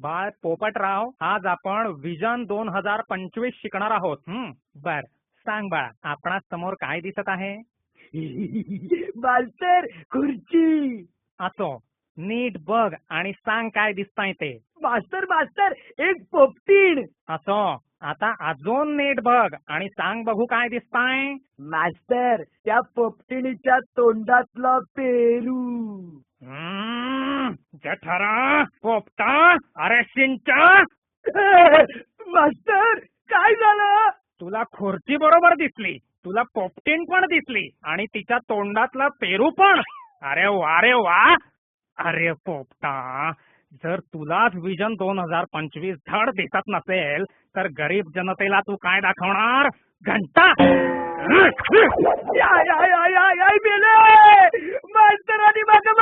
बाळ पोपटराव आज आपण विजन दोन हजार पंचवीस शिकणार आहोत. हं? बर सांग बाळा आपणा समोर काय दिसत आहे? मास्तर खुर्ची. असो नीट बघ आणि सांग काय दिसताय ते. मास्तर मास्तर एक पोपटीण. असो आता अजून नीट बघ आणि सांग बघू काय दिसताय. मास्तर त्या पोपटिणीच्या तोंडातला पेरू. हम्म, जठरा पोपटा. अरे मास्तर काय झालं? तुला खुर्ची बरोबर दिसली. तुला पोपटीन पण दिसली. आणि तिच्या तोंडातला पेरू पण. अरे वा रे वा. अरे पोपटा जर तुलाच विजन दोन हजार पंचवीस धड दिसत नसेल तर गरीब जनतेला तू काय दाखवणार? घंटा. आय आय आय मास्तरांनी माझं